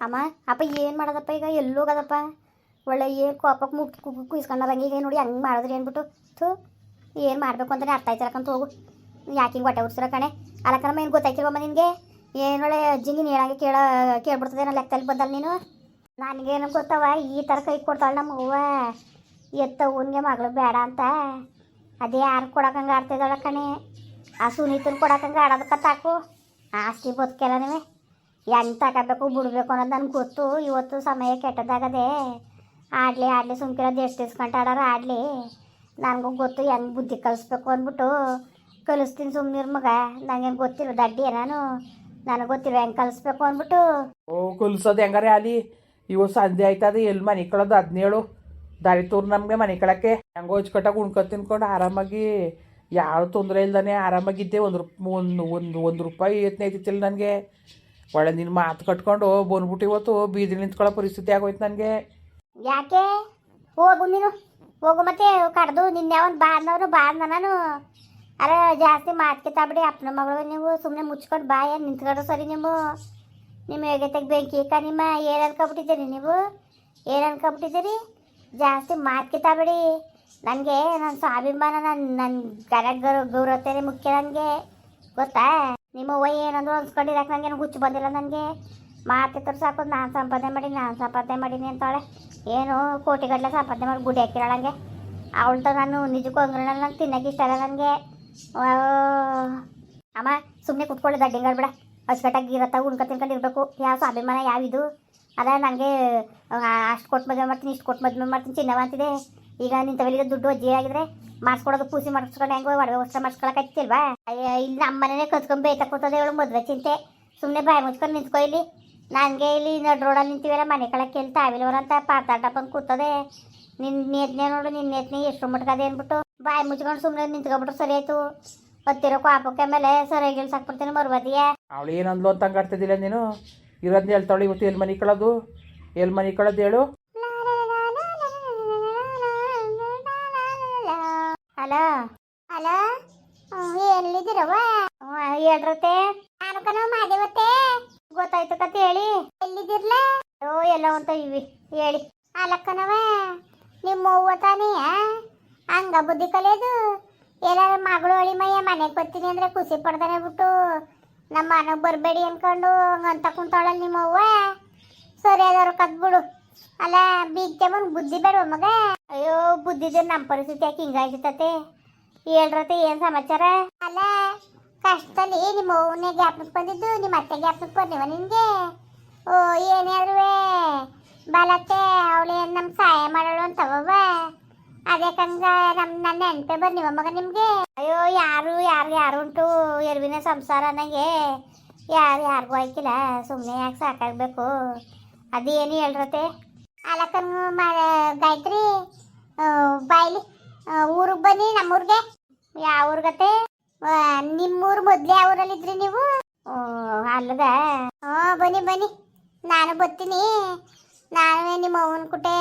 ಅಮ್ಮ, ಅಪ್ಪ ಏನು ಮಾಡೋದಪ್ಪ ಈಗ? ಎಲ್ಲೋಗದಪ್ಪ ಒಳ್ಳೆ ಏನು ಕೋಪಕ್ಕೆ ಮುಟ್ ಕುಯ್ಸ್ಕೊಂಡದಂಗೆ ಈಗ ನೋಡಿ ಹಂಗೆ ಮಾಡಿದ್ರಿ ಅಂದ್ಬಿಟ್ಟು. ಥೂ, ಏನು ಮಾಡಬೇಕು ಅಂತಲೇ ಅರ್ಥ ಆಯ್ತಿರಕ್ಕಂತ ಹೋಗು ಯಾಕೆ ಹಿಂಗೆ ಹೊಟ್ಟೆ ಉಡ್ಸಿರ ಕಣೆ? ಅಲ್ಲಕ್ಕನಮ್ಮ ಏನು ಗೊತ್ತಾಯ್ತಿಲ್ವಮ್ಮ ನಿನಗೆ? ಏನು ಒಳ್ಳೆ ಅಜ್ಜಿ ನೀನು ಹೇಳಂಗೆ ಕೇಳ ಕೇಳ್ಬಿಡ್ತದೆ ನನ್ನ ಲೆಕ್ಕದಲ್ಲಿ ಬಂದಲ್ಲ ನೀನು? ನನಗೇನು ಗೊತ್ತವ ಈ ಥರ ಕೈ ಕೊಡ್ತಾಳೆ ನಮ್ಮ ಅವ್ವ ಎತ್ತ ಅವನಿಗೆ ಮಗಳು ಬೇಡ ಅಂತ. ಅದೇ ಯಾರು ಕೊಡಕಂಗೆ ಆಡ್ತಿದ್ದಾಳೆ ಕಣೆ. ಆ ಸುನೀತನ ಕೊಡಕಂಗೆ ಆಡೋದಕ್ಕೆ ತಾಕು. ಆಸ್ತಿ ಬದುಕೆಲ್ಲ ನೀವೇ. ಹೆಂಗೆ ತಗೋಬೇಕು ಬಿಡಬೇಕು ಅನ್ನೋದು ನನಗೆ ಗೊತ್ತು. ಇವತ್ತು ಸಮಯ ಕೆಟ್ಟದಾಗದೆ. ಆಡಲಿ ಆಡಲಿ ಸುಮ್ಕಿರೋದು ಎಷ್ಟು ಇಸ್ಕೊಂತ ಆಡೋರು ಆಡಲಿ ನನಗೂ ಗೊತ್ತು ಹೆಂಗೆ ಬುದ್ಧಿ ಕಲಿಸ್ಬೇಕು ಅಂದ್ಬಿಟ್ಟು ಕಲಿಸ್ತೀನಿ ಸುಮ್ಮನೆ ಮಗ. ನನಗೇನು ಗೊತ್ತಿಲ್ಲ, ದಡ್ಡಿ ನಾನು? ನನಗೆ ಗೊತ್ತಿಲ್ಲ, ಹೆಂಗೆ ಕಲಿಸ್ಬೇಕು ಅಂದ್ಬಿಟ್ಟು. ಓ, ಕಲಿಸೋದು ಹೆಂಗಾರೆ ಅಲ್ಲಿ ಇವತ್ತು ಸಂಜೆ ಆಯ್ತದ ಎಲ್ಲಿ ಮನೆ ಕಳೋದು ಹದಿನೇಳು. ದಾರಿ ತೂರು ನಮಗೆ ಮನೆ ಕಳಕ್ಕೆ. ಹೆಂಗೆ ಹಚ್ಕಟ್ಟಾಗ ಉಣ್ಕೊ ತಿನ್ಕೊಂಡು ಆರಾಮಾಗಿ. ಯಾರು ತೊಂದರೆ ಇಲ್ದಾನೆ ಆರಾಮಾಗಿದ್ದೆ ಒಂದು ರೂಪ್, ಒಂದು ಒಂದು ಒಂದು ರೂಪಾಯಿ ಯತ್ನ ಐತಿತ್ತಿಲ್ಲ ನನಗೆ. ಒಳ್ಳೆ ನಿನ್ನ ಮಾತು ಕಟ್ಕೊಂಡು ಬಂದ್ಬಿಟ್ಟು ಇವತ್ತು ಬೀದಿ ನಿಂತ್ಕೊಳ್ಳೋ ಪರಿಸ್ಥಿತಿ ಆಗೋಯ್ತು ನನಗೆ. ಯಾಕೆ? ಹೋಗು ನೀನು. ಹೋಗು ಮತ್ತೆ ಕಡ್ದು ನಿನ್ನೆ ಅವನು ಬಾರ್ನವ್ರು ಬಾರ್ನ ನಾನು ಅರೆ, ಜಾಸ್ತಿ ಮಾತು ಬಿಡಿ ಅಪ್ಪನ ಮಗಳು ನೀವು. ಸುಮ್ಮನೆ ಮುಚ್ಕೊಂಡು ಬಾಯ ನಿಂತ್ಕೊಂಡು ಸರಿ ನೀವು? ನಿಮ್ಮ ಹೇಗೆ ಬೆಂಕಿ ಕ ನಿಮ್ಮ? ಏನು ಅನ್ಕೊಬಿಟ್ಟಿದ್ದೀರಿ ನೀವು? ಏನು ಅನ್ಕೊಬಿಟ್ಟಿದ್ದೀರಿ ಜಾಸ್ತಿ ಮಾತು ಬಿಡಿ ನನಗೆ ನನ್ನ ಸ್ವಾಭಿಮಾನ ನನ್ನ ನನ್ನ ಗರ ಗೌರವ ಗೌರವತೆನೇ ಮುಖ್ಯ ನನಗೆ. ಗೊತ್ತಾ? ನಿಮ್ಮ ಅವ್ವ ಏನಂದ್ರು ಅನ್ಸ್ಕೊಂಡಿರಕ್ಕೆ ನಂಗೇನು ಹುಚ್ಚು ಬಂದಿಲ್ಲ ನನಗೆ? ಮಾತಿತ್ತರು ಸಾಕು ನಾನು ಸಂಪಾದನೆ ಮಾಡಿ ನಾನು ಸಂಪಾದನೆ ಮಾಡೀನಿ ಅಂತಾಳೆ. ಏನು ಕೋಟಿಗಟ್ಟಲೆ ಸಂಪಾದನೆ ಮಾಡಿ ಗುಡಿ ಹಾಕಿರೋಳಂಗೆ ಅವಳ್ತ ನಾನು ನಿಜಕ್ಕೂ ಅಂಗ್ರಣ ನಂಗೆ ತಿನ್ನಕ್ಕೆ ಇಷ್ಟ ಇಲ್ಲ ನನಗೆ. ಅಮ್ಮ ಸುಮ್ಮನೆ ಕುತ್ಕೊಳ್ಳಿ ದಡ್ಡಿಗಳು ಬಿಡ ಅಚ್ಚುಕಟ್ಟಾಗಿ ಇರತ್ತ ಉಣ್ಕ ತಿನ್ಕೊಂಡು ಇರಬೇಕು. ಯಾವ ಸ್ವಾಭಿಮಾನ ಯಾವ ಇದು ಅದ ನನಗೆ ಅಷ್ಟು ಕೊಟ್ಟು ಮದುವೆ ಮಾಡ್ತೀನಿ, ಇಷ್ಟು ಕೊಟ್ಟು ಮದುವೆ ಮಾಡ್ತೀನಿ, ಚಿನ್ನವ ಅಂತಿದೆ. ಈಗ ನಿಂತ ತವಲಿಗೆ ದುಡ್ಡು ಅಜ್ಜಿ ಆಗಿದ್ರೆ ಮಾಡಿಸ್ಕೊಡೋದು, ಪೂಸಿ ಮಾಡಿಸ್ಕೊಂಡು ಹೆಂಗೋ ಒಡವೆ ವಸ್ತ್ರ ಮಾಡಿಸ್ಕೊಳಕತ್ತಿಲ್ವಾ ಇಲ್ಲಿ ನಮ್ಮ ಮನೇನೆ ಕತ್ಕೊಂಡು ಬೇಯ್ತಾ ಕೂತದೆ ಹೇಳು ಮದುವೆ ಚಿಂತೆ. ಸುಮ್ಮನೆ ಬಾಯಿ ಮುಚ್ಕೊಂಡು ನಿಂತ್ಕೊ ಇಲ್ಲಿ. ನನಗೆ ಇಲ್ಲಿ ನಡ್ ರೋಡಲ್ಲಿ ನಿಂತೀವಲ್ಲ ಮನೆ ಕಳಕ್ಕೆ ಅಂತ ಪಾತಾಟ ಬಂದು ಕೂತದೆ. ನಿನ್ನ ನೇತ್ನೆ ನೋಡು ನಿನ್ನ ನೇತ್ನೆ ಎಷ್ಟು ಮಟ್ಕದೆ ಅಂದ್ಬಿಟ್ಟು ಬಾಯಿ ಮುಚ್ಕೊಂಡು ಸುಮ್ಮನೆ ನಿಂತ್ಕೊಬಿಟ್ರು ಸರಿ ಆಯ್ತು. ಹತ್ತಿರೋ ಕಾಪಕ್ಕೆ ಮೇಲೆ ಸರಿಯಾಗಿ ಸಾಕ್ಬಿಡ್ತೀನಿ ಮರುಬದಿಯ ಅವಳು ಏನಂದ್ಲು ಅಂತ ಹಂಗೆ ನೀನು? ಇರೋದ್ನ ಹೇಳ್ತಾಳೆ ಇವತ್ತು ಎಲ್ಲಿ ಮನೆ ಕಳೋದು? ಎಲ್ಲಿ ಮನೆ ಕಳೋದು ಹೇಳು? ಎಲ್ಲಿದ್ದೀರವ್ವ ಹೇಳ್ರತೆ ನಾನು ಕಣ ಮಾದೇವತ್ತೆ ಗೊತ್ತಾಯ್ತು ಕತೆ ಹೇಳಿ. ಎಲ್ಲಿದಿರ್ಲ ಓ ಎಲ್ಲ ಅಂತ ಇವಿ. ಹೇಳಿ. ಅಲಕ್ಕನವ ನಿಮ್ಮ ಅವ್ವ ತಾನೇ ಹಂಗ ಬುದ್ಧಿ ಕಲಿಯೋದು? ಎಲ್ಲಾರ ಮಗಳು ಮಯ್ಯ, ಮನೆಗೆ ಬರ್ತೀನಿ ಅಂದ್ರೆ ಖುಷಿ ಪಡ್ದಾನೆ ಬಿಟ್ಟು. ನಮ್ಮ ಮನೆಗೆ ಬರಬೇಡಿ ಅನ್ಕೊಂಡು ಹಂಗಂತ ಕುಂತಾಳಲ್ಲ ನಿಮ್ಮ ಅವ್ವ. ಸರಿ ಅದಾರು, ಕದ್ಬಿಡು. ಅಲ್ಲ ಬೀಗ್ತೆ ಬಂದು ಬುದ್ಧಿ ಬೇಡ ಮಗ? ಅಯ್ಯೋ ಬುದ್ಧಿದ್ರೆ ನಮ್ಮ ಪರಿಸ್ಥಿತಿ ಯಾಕೆ ಹಿಂಗಾಗಿರ್ತತೆ ಹೇಳ್ರತೆ ಏನ್ ಸಮಾಚಾರ? ಅಲ್ಲ ಕಷ್ಟದಲ್ಲಿ ನಿಮ್ಮ ಅವನೇ ಜ್ಞಾಪನಕ್ಕೆ ಬಂದಿದ್ದು ನಿಮ್ಮ ಅತ್ತೆ ಜ್ಞಾಪನಕ್ಕೆ ಬಂದಿವ ನಿನ್ಗೆ ಓ ಏನಾದ್ರು ಬಾಲತ್ತೆ ಅವಳು ಏನು ನಮ್ಮ ಸಹಾಯ ಮಾಡೋಳು ಅದೇ ಕಂಗ ನಮ್ ನನ್ನ ನೆನಪೆ ಬಂದಿವ ಮಗ ನಿಮಗೆ? ಅಯ್ಯೋ ಯಾರು ಯಾರು ಯಾರು ಉಂಟು? ಎರ್ವಿನ ಸಂಸಾರ ನನಗೆ ಯಾರು ಯಾರಿಗೂ ಆಯ್ಕಿಲ್ಲ ಸುಮ್ಮನೆ ಯಾಕೆ ಸಾಕಾಗಬೇಕು? ಅದೇನು ಹೇಳ್ರತೆ ಅಲಕ್ಕನ್ ಗಾಯತ್ರಿ ಬಾಯ್ಲಿ ಊರಿಗೆ ಬನ್ನಿ ನಮ್ಮೂರಿಗೆ. ಯಾವ ಊರ್ಗತೆ ನಿಮ್ಮೂರು ಮೊದ್ಲು ಯಾವ ಊರಲ್ಲಿದ್ರಿ ನೀವು? ಓ, ಅಲ್ಲದ ಹ್ಞೂ ಬನ್ನಿ ಬನ್ನಿ. ನಾನು ಬರ್ತೀನಿ. ನಾನು ನಿಮ್ಮ ಅವನ ಕುಟೆ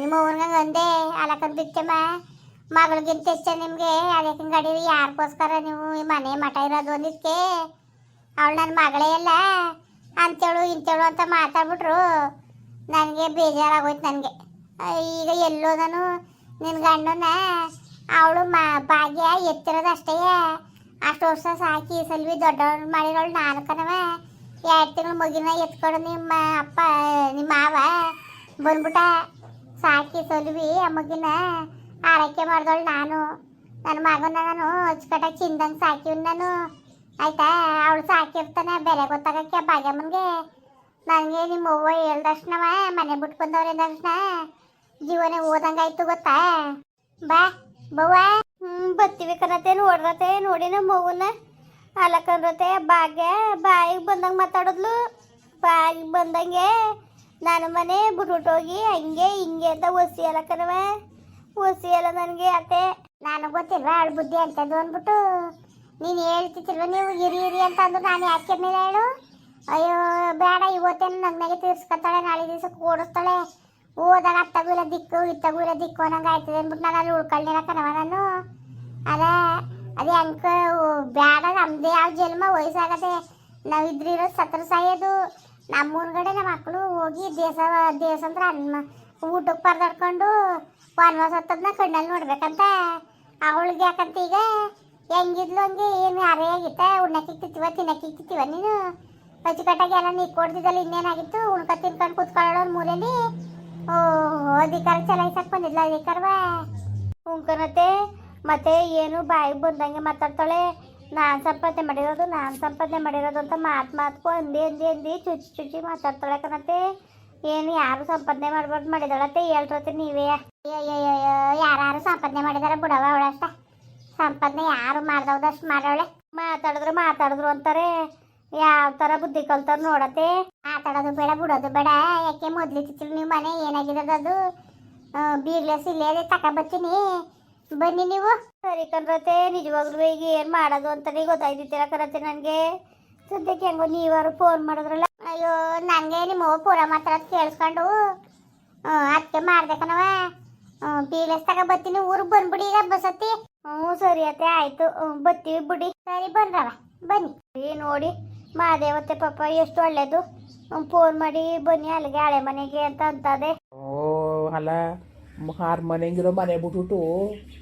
ನಿಮ್ಮ ಅವನಿಗೆ ಅಂದೆ ಅಲಕ್ಕನ್ ಬಿಚ್ಚಮ್ಮ. ಮಗಳಿಗಿಂತ ಹೆಚ್ಚ ನಿಮಗೆ? ಅದಕ್ಕೆ ಗಡಿ ಯಾರಿಗೋಸ್ಕರ ನೀವು ಮನೆ ಮಠ ಇರೋದು ಅಂದಿದ್ಕೆ? ಅವಳು ನನ್ನ ಮಗಳೇ ಅಲ್ಲ. ಅಂತೇಳು ಇಂತೇಳು ಅಂತ ಮಾತಾಡ್ಬಿಟ್ರು. ನನಗೆ ಬೇಜಾರಾಗೋಯ್ತು ನನಗೆ. ಈಗ ಎಲ್ಲೋದನು? ನಾನು ನಿನ್ನ ಗಂಡನ ಅವಳು ಮಾ, ಭಾಗ್ಯ ಎತ್ತಿರೋದು ಅಷ್ಟೇ. ವರ್ಷ ಸಾಕಿ ಸಲ್ವಿ ದೊಡ್ಡವ್ರು ಮಾಡಿರೋಳು ನಾನು ಕಣವ ಎರಡು ತಿಂಗಳು ಮಗಿನ ಎತ್ಕೊಂಡು ನಿಮ್ಮ ಅಪ್ಪ, ನಿಮ್ಮ ಮಾವ ಬಂದ್ಬಿಟ್ಟ. ಸಾಕಿ ಸಲ್ವಿ ಆ ಮಗಿನ ಆರೈಕೆ ಮಾಡಿದವಳು ನಾನು. ನನ್ನ ಮಗನ ನಾನು ಅಚ್ಚುಕಟ್ಟಾಗಿ ಚಿಂದಂಗೆ ಸಾಕಿವ್ ನಾನು. ಆಯ್ತಾ? ಅವಳು ಸಾಕಿರ್ತಾನೆ ಬೆಲೆ ಗೊತ್ತಾಗಕ್ಕೆ ಭಾಗ್ಯಮ್ಮನಿಗೆ. ನನಗೆ ನಿಮ್ಮ ಅವ್ವ ಹೇಳ್ದಕ್ಷಣವ ಮನೆ ಬಿಟ್ಕೊಂಡವ್ರು ತಕ್ಷಣ ಜೀವನ ಓದಂಗಾಯ್ತು ಗೊತ್ತಾ? ಬಾ. ಬವ್ವ, ಹ್ಮ್, ಬತ್ತೀವಿ ಕಣತೆ ನೋಡ್ರತೆ ನೋಡಿ ನಮ್ಮ ಮಗುನ ಅಲಕಂದ್ರತೆ ಭಾಗ್ಯ ಬಾಯಿಗೆ ಬಂದಂಗೆ ಮಾತಾಡೋದ್ಲು. ಬಾಯಿಗೆ ಬಂದಂಗೆ ನಾನು ಮನೆ ಬಿಟ್ಬಿಟ್ಟೋಗಿ ಹಂಗೆ ಹಿಂಗೆ ಅಂತ ಒಸಿ ಅಲಕನವ ಒಸಿ ಅಲ್ಲ ನನಗೆ ಅತ್ತೆ. ನನಗೆ ಗೊತ್ತಿಲ್ವಾ ಅಳ್ ಬುದ್ಧಿ ಅಂತದ್ದು ಅಂದ್ಬಿಟ್ಟು? ನೀನು ಹೇಳ್ತಿತ್ತಿಲ್ವ ನೀವು ಇರಿ ಇರಿ ಅಂತ ಅಂದ್ರು ನಾನು ಯಾಕೆ ಮೇಲೆ ಹೇಳು? ಅಯ್ಯೋ, ಬೇಡ, ಇವತ್ತೇನು ನಗ್ನಾಗೆ ತೀರ್ಸ್ಕೊತಾಳೆ, ನಾಳೆ ದಿವಸಕ್ಕೆ ಓಡಿಸ್ತಾಳೆ. ಓದಾಗ ಅತ್ತ ಇಲ್ಲ ದಿಕ್ಕು, ಇತ್ತ ಇಲ್ಲ ದಿಕ್ಕು ಅನ್ನಂಗೆ ಆಯ್ತದೆ ಅಂದ್ಬಿಟ್ಟು ನಾನು ಅಲ್ಲಿ ಉಳ್ಕೊಳ್ಳಿಲ್ಲ ಕಣವ ನಾನು ಅದೇ ಅದೇ ಅಂಕ ಬೇಡ ನಮ್ದು ಯಾವ ಜನ್ಮ, ವಯಸ್ಸಾಗದೆ ನಾವು ಇದ್ರಿರೋ ಸತ್ರ ಸಾಯೋದು ನಮ್ಮ ಊರ್ಗಡೆ ನಮ್ಮ ಮಕ್ಕಳು ಹೋಗಿ ದೇಶ ದೇಶ ಅಂದ್ರೆ ಊಟಕ್ಕೆ ಪರ್ದಾಡ್ಕೊಂಡು ವನವಾಸ ಹತ್ತದ್ನ ಕಣ್ಣಲ್ಲಿ ನೋಡ್ಬೇಕಂತ. ಅವಳಿಗೆ ಯಾಕಂತ ಈಗ ಹೆಂಗಿದ್ಲು ಹಂಗೆ ಏನು ಯಾರೇ ಆಗಿತ್ತ, ಉಣ್ಣಕ್ಕೆ ತಿಂತೀವ ತಿನ್ನಕ್ಕೆ ತಿಂತೀವ ನೀನು? ಅಚ್ಚುಕಟ್ಟಾಗಿ ಎಲ್ಲ ನೀ ಕೊಡ್ತಿದ್ದಲ್ಲ, ಇನ್ನೇನಾಗಿತ್ತು? ಉಣ್ಕ, ತಿನ್ಕೊಂಡು ಕೂತ್ಕೊಳ್ಳೋಳು ಮೂಲೆಯಲ್ಲಿ ಓ ಅಧಿಕಾರ ಚಲಾಯಿಸಕ್ ಬಂದಿಲ್ಲ ಅಧಿಕಾರವ ಹುಂಕನತೆ ಮತ್ತೆ ಏನು ಬಾಯಿಗೆ ಬಂದಂಗೆ ಮಾತಾಡ್ತಾಳೆ. ನಾನು ಸಂಪಾದನೆ ಮಾಡಿರೋದು, ನಾನು ಸಂಪಾದನೆ ಮಾಡಿರೋದು ಅಂತ ಮಾತು ಮಾತ್ಕೊ ಅಂದಿ ಅಂದಿ ಅಂದಿ ಚುಚ್ಚಿ ಚುಚ್ಚಿ ಮಾತಾಡ್ತಾಳೆ ಕಣತೆ ಏನು ಯಾರು ಸಂಪಾದನೆ ಮಾಡ್ಬಾರ್ದು ಮಾಡಿದಾಳತ್ತೆ, ಹೇಳ್ರತ್ತೆ ನೀವೇ. ಯಾರು ಸಂಪಾದನೆ ಮಾಡಿದಾರೆ ಬಿಡವ ಅವಳಷ್ಟ ಸಂಪಾದನೆ ಯಾರು ಮಾಡ್ದವ್ದಷ್ಟು ಮಾಡವಳೆ ಮಾತಾಡಿದ್ರು ಮಾತಾಡಿದ್ರು ಅಂತಾರೆ. ಯಾವ ಥರ ಬುದ್ಧಿ ಕಲ್ತಾರ ನೋಡತ್ತೆ. ಮಾತಾಡೋದು ಬೇಡ ಬಿಡೋದು ಬೇಡ. ಯಾಕೆ ಚಿತ್ರ ನೀವು ಮನೆ ಏನಾಗಿರೋದು ಅದು? ಬೀರ್ಲೆಸ್ ಇಲ್ಲೇ ಅದೇ ಬರ್ತೀನಿ. ಬನ್ನಿ ನೀವು. ಸರಿ ಕಣ್ರತೆ ನಿಜವಾಗ್ಲೂ ಈಗ ಏನು ಮಾಡೋದು ಅಂತಲೇ ಗೊತ್ತಾಯ್ತಿರ ಕರತೆ ನನಗೆ. ಸದ್ಯಕ್ಕೆ ಹೆಂಗೋ ನೀವಾರು ಫೋನ್ ಮಾಡಿದ್ರಲ್ಲ. ಅಯ್ಯೋ ನನಗೆ ನಿಮ್ಮ ಪೂರ ಮಾತ್ರ ಕೇಳಿಸ್ಕೊಂಡು ಅದಕ್ಕೆ ಮಾಡ್ದೆ ಕಣವ ತಕ ಬರ್ತೀನಿ ಊರಿಗೆ ಬಂದ್ಬಿಡಿ ಈಗ ಬಸತ್ತಿ ಹ್ಞೂ ಸರಿ ಅತ್ತೆ ಆಯಿತು. ಬರ್ತೀವಿ ಬಿಡಿ. ಸರಿ ಬಂದ್ರವ ಬನ್ನಿ. ನೋಡಿ ಮಾದೇವತ್ತೆ ಪಾಪ ಎಷ್ಟು ಒಳ್ಳೇದು. ಫೋನ್ ಮಾಡಿ ಬನ್ನಿ ಅಲ್ಲಿಗೆ ಹಳೆ ಮನೆಗೆ ಅಂತ ಅಂತದೆ. ಓ ಅಲ್ಲ ಆರು ಮನೆಗಿರೋ ಮನೆ ಬಿಟ್ಬಿಟ್ಟು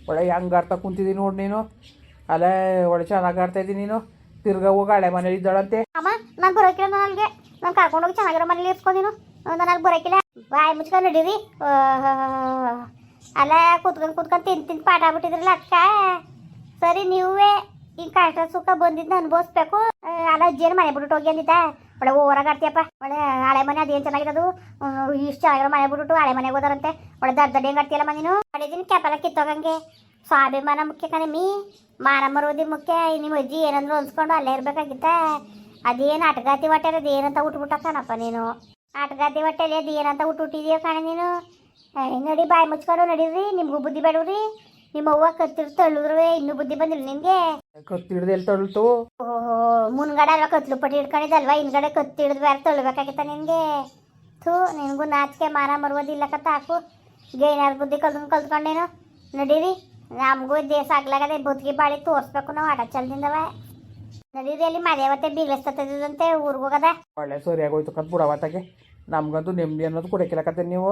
ಒಳ್ಳೆ ಹೆಂಗೆ ಆಡ್ತಾ ಕುಂತಿದ್ದೀನಿ ನೋಡಿ ನೀನು. ಅಲ್ಲ ಒಳ್ಳೆ ಚೆನ್ನಾಗಿ ಆಡ್ತಾ ಇದ್ದೀನಿ ನೀನು. ತಿರ್ಗ ಹೋಗಿ ಹಳೆ ಮನೇಲಿ ಇದ್ದಾಳಂತೆ. ಅಮ್ಮ ನಾನು ಬರೋಕಿಲ್ಲ ನಾನು ಅಲ್ಲಿಗೆ. ನಾನು ಕರ್ಕೊಂಡೋಗಿ ಚೆನ್ನಾಗಿರೋ ಮನೇಲಿ ಇರ್ಸ್ಕೊಂಡಿನು ನಾನು. ಅಲ್ಲಿ ಬರೋಕಿಲ್ಲ. ಬಾಯಿ ಮುಚ್ಕೊಂಡು ನಡೀರಿ. ಅಲ್ಲ ಕೂತ್ಕೊಂಡು ಕೂತ್ಕೊಂಡು ತಿಂದು ತಿಂದು ಪಾಠ ಆಗ್ಬಿಟ್ಟಿದ್ರಲ್ಲ ಅಕ್ಕ. ಸರಿ ನೀವೇ ಈಗ ಕಷ್ಟ ಸುಖ ಬಂದಿದ್ದು ನಾನು ಆ, ಅಲ್ಲ ಅಜ್ಜಿಯನ್ನು ಮನೆ ಬಿಟ್ಬಿಟ್ಟು ಹೋಗಿ ಅಂದಿದ್ದ. ಒಳ್ಳೆ ಓವರಾಗ ಆಡ್ತೀಯಪ್ಪ. ಒಳ್ಳೆ ಹಳೆ ಮನೆ ಅದೇನು ಚೆನ್ನಾಗಿರೋದು? ಇಷ್ಟು ಚೆನ್ನಾಗಿರೋ ಮನೆ ಬಿಟ್ಬಿಟ್ಟು ಹಳೆ ಮನೆಗೆ ಹೋದಾರಂತೆ. ಒಳ್ಳೆ ದಡ್ಡ ಹೆಂಗೆ ಆಡ್ತೀಯಲ್ಲ ಮನೇನು ಮಾಡಿದ್ದೀನಿ ಕ್ಯಾಪೆಲ್ಲ ಕಿತ್ತೋಗಂಗೆ. ಸ್ವಾಭಿಮಾನ ಮುಖ್ಯ ಕಣೆ ಮೀ. ಮಾನ ಮರೋದಿ ಮುಖ್ಯ. ನಿಮ್ಮ ಅಜ್ಜಿ ಏನಂದ್ರು ಅನ್ಸ್ಕೊಂಡು ಅಲ್ಲೇ ಇರ್ಬೇಕಾಗಿತ್ತ? ಅದೇನು ಆಟಗಾತಿ ಹೊಟ್ಟೆಲಿ ಅದು ಏನಂತ ಉಟ್ಬಿಟ್ಟ ನೀನು. ಆಟಗಾತಿ ಹೊಟ್ಟೆಲಿ ಅದು ಏನಂತ ಉಟ್ಬಿಟ್ಟಿದೀಯ ಕಣ ನೀನು? ನಡಿ ಬಾಯಿ ಮುಚ್ಕೊಂಡು ನಡೀರಿ, ನಿಮ್ಗೂ ಬುದ್ಧಿ ಬೇಡವ್ರಿ ನಿಮ್ಮ ಅವ್ವ ಕತ್ತಿರ್ ತಳ್ಳಿದ್ರು ಇನ್ನೂ ಬುದ್ಧಿ ಬಂದಿಲ್ಲ ನಿಮ್ಗೆ ಕತ್ತಿಡ್ದು ಎಲ್ಲಿ ತಳ್ತು ಓಹೋ ಮುನ್ಗಡೆ ಅಲ್ವಾ ಕತ್ಲು ಪಟ್ಟಿ ಹಿಡ್ಕೊಂಡಿದ್ದಲ್ವಾ? ಹಿಂದ್ಗಡೆ ಕತ್ತಿ ಹಿಡಿದು ಬೇರೆ ತಳ್ಬೇಕಾಗಿತ್ತ ನಿನಗೆ ಥೂ ನಿನಗೂ ನಾಚಿಕೆ ಮಾರ ಮರುವುದಿಲ್ಲ ಕತ್ತ ಹಾಕು. ಗೇನಾರ ಬುದ್ಧಿ ಕಲ್ತು ಕಲ್ತ್ಕೊಂಡೇನು? ನಡೀರಿ. ನಮಗೂ ದೇಶ ಆಗ್ಲಾಗದೆ ಬದುಕಿ ಬಾಳಿ ತೋರಿಸ್ಬೇಕು ನಾವು ಆಟ ಚಲ್ದಿಂದವ ನಡೀರಿ ಅಲ್ಲಿ ಮದುವೆ ಬೀಳಿಸ್ತದಂತೆ ಊರಿಗೆ ಹೋಗದ. ಒಳ್ಳೆ ಸರಿಯಾಗೋಯ್ತು ಕತ್ ಬುಡವತ್ತಾಗೆ ನಮ್ಗಂತೂ ನೆಮ್ಮದಿ ಅನ್ನೋದು ಕೊಡಕ್ಕಿಲ್ಲ ಕತ್ತೆ ನೀವು.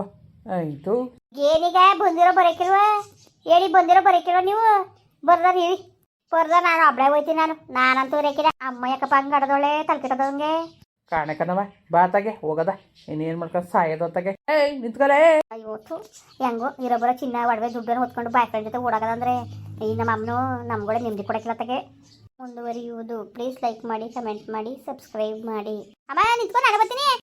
ಆಯ್ತು. ಏನೀಗ ಬಂದಿರೋ ಬರೋಕಿಲ್ವ? ಹೇಳಿ ಬಂದಿರೋ ಬರೀಕಿರ ನೀವು? ಬರ್ದಾರ ಹೇಳಿ. ಬರ್ದ ನಾನು ಒಬ್ಳೆ ಹೋಯ್ತೀನಿ ನಾನು. ನಾನಂತೂ ರೇಕಿರ ಅಮ್ಮ ಯಾಕಪ್ಪ ಹಂಗೆ ತಲ್ಕಿಟ್ಟದಂಗೆ ಕಾಣಕನವ ಬಾತಾಗೆ ಹೋಗದ. ಇನ್ನೇನು ಮಾಡ್ಕೊಂಡು ಸಾಯೋದು ನಿಂತ್ಕೊಳ್ಳೇ ಏಯ್ ನಿಂತ್ಕಲೇ ಅಯ್ಯೋ ಥು. ಹೆಂಗೋ ಇರೋಬ್ಬರ ಚಿನ್ನ ಒಡವೆ ದುಡ್ಡನ್ನು ಹೊತ್ಕೊಂಡು ಬಾಯ್ ಫ್ರೆಂಡ್ ಜೊತೆ ಓಡಾಗದಂದ್ರೆ ಈ ನಮ್ಮ ಅಮ್ಮನು ನಮ್ಗಳೇ ನೆಮ್ಮದಿ ತಗೆ ಮುಂದುವರಿಯುವುದು. ಪ್ಲೀಸ್ ಲೈಕ್ ಮಾಡಿ ಕಮೆಂಟ್ ಮಾಡಿ ಸಬ್ಸ್ಕ್ರೈಬ್ ಮಾಡಿ. ಅಮ್ಮ ನಿಂತ್ಕೊಂಡು ನಾನು ಬರ್ತೀನಿ.